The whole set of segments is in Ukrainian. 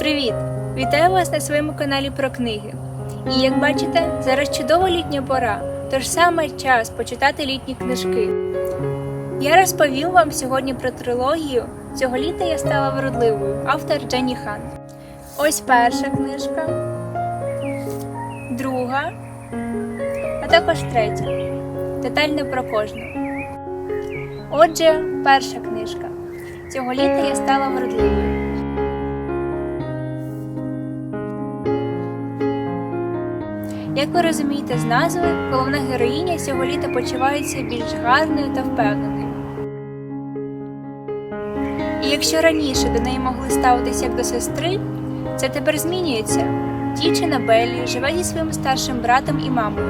Привіт! Вітаю вас на своєму каналі про книги. І як бачите, зараз чудова літня пора, тож саме час почитати літні книжки. Я розповім вам сьогодні про трилогію Цього літа я стала вродливою, автор Дженні Хан. Ось перша книжка, друга, а також третя. Детально про кожну. Отже, перша книжка. Цього літа я стала вродливою. Як ви розумієте з назви, головна героїня цього літа почувається більш гарною та впевненою. І якщо раніше до неї могли ставитися як до сестри, це тепер змінюється. Дівчина Беллі живе зі своїм старшим братом і мамою.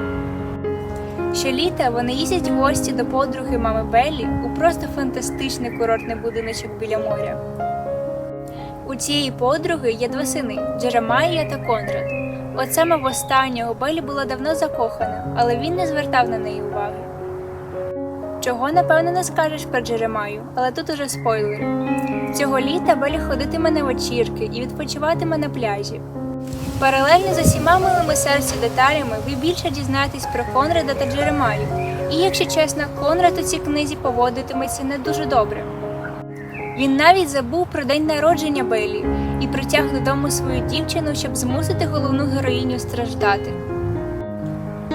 Щоліта вони їздять в гості до подруги мами Беллі у просто фантастичний курортний будиночок біля моря. У цієї подруги є два сини Джеремайя та Конрад. От саме в останнього Беллі була давно закохана, але він не звертав на неї уваги. Чого, напевно, не скажеш про Джеремаю, але тут уже спойлери. Цього літа Беллі ходитиме на вечірки і відпочиватиме на пляжі. Паралельно з усіма милими серцю деталями ви більше дізнаєтесь про Конрада та Джеремаю. І, якщо чесно, Конрад у цій книзі поводитиметься не дуже добре. Він навіть забув про день народження Беллі і притяг додому свою дівчину, щоб змусити головну героїню страждати.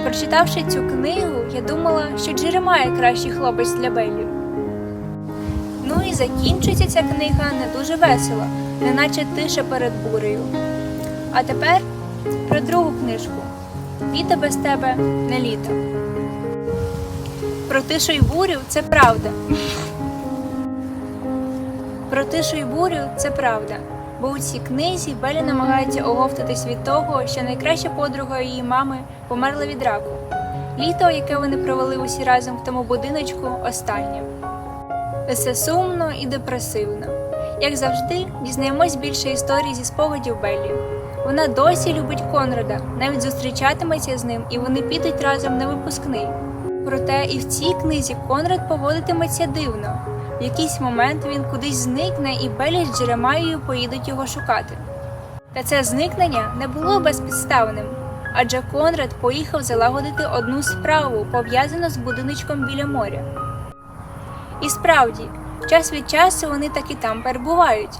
Прочитавши цю книгу, я думала, що Джеремая кращий хлопець для Беллі. Ну і закінчується ця книга не дуже весело, неначе тиша перед бурею. А тепер про другу книжку Літо без тебе не літо. Про тишу й бурю це правда. Про тишу й бурю це правда. Бо у цій книзі Белі намагається оговтатись від того, що найкраща подруга її мами померла від раку. Літо, яке вони провели усі разом в тому будиночку, останнє. Все сумно і депресивно. Як завжди, дізнаємось більше історій зі спогадів Беллі. Вона досі любить Конрада, навіть зустрічатиметься з ним, і вони підуть разом на випускний. Проте і в цій книзі Конрад поводитиметься дивно. В якийсь момент він кудись зникне, і Беллі з Джеремаєю поїдуть його шукати. Та це зникнення не було безпідставним, адже Конрад поїхав залагодити одну справу, пов'язану з будиночком біля моря. І справді, час від часу вони таки там перебувають.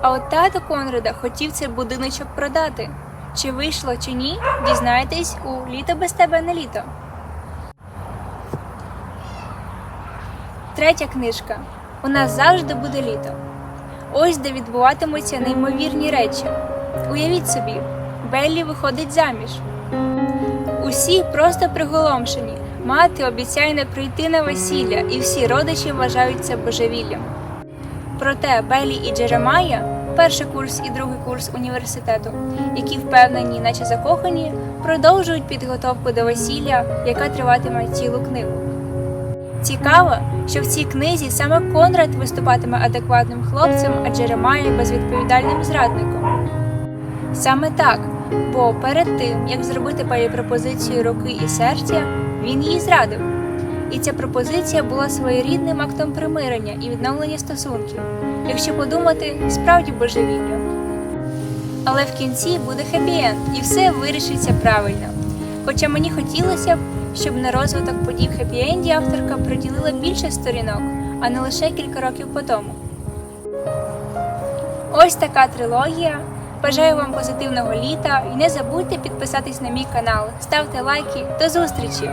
А от тато Конрада хотів цей будиночок продати. Чи вийшло, чи ні, дізнаєтесь у літо без тебе не літо. Третя книжка. У нас завжди буде літо. Ось де відбуватимуться неймовірні речі. Уявіть собі, Беллі виходить заміж. Усі просто приголомшені. Мати обіцяє не прийти на весілля, і всі родичі вважають це божевіллям. Проте Беллі і Джеремая, перший курс і другий курс університету, які впевнені, наче закохані, продовжують підготовку до весілля, яка триватиме цілу книгу. Цікаво, що в цій книзі саме Конрад виступатиме адекватним хлопцем, а Джеремая безвідповідальним зрадником. Саме так, бо перед тим, як зробити Беллі пропозицію руки і серця, він її зрадив. І ця пропозиція була своєрідним актом примирення і відновлення стосунків, якщо подумати, справді божевілля. Але в кінці буде хеппі-енд і все вирішиться правильно. Хоча мені хотілося б, щоб на розвиток подій в хеппі-енді авторка приділила більше сторінок, а не лише кілька років по тому. Ось така трилогія. Бажаю вам позитивного літа і не забудьте підписатись на мій канал, ставте лайки. До зустрічі!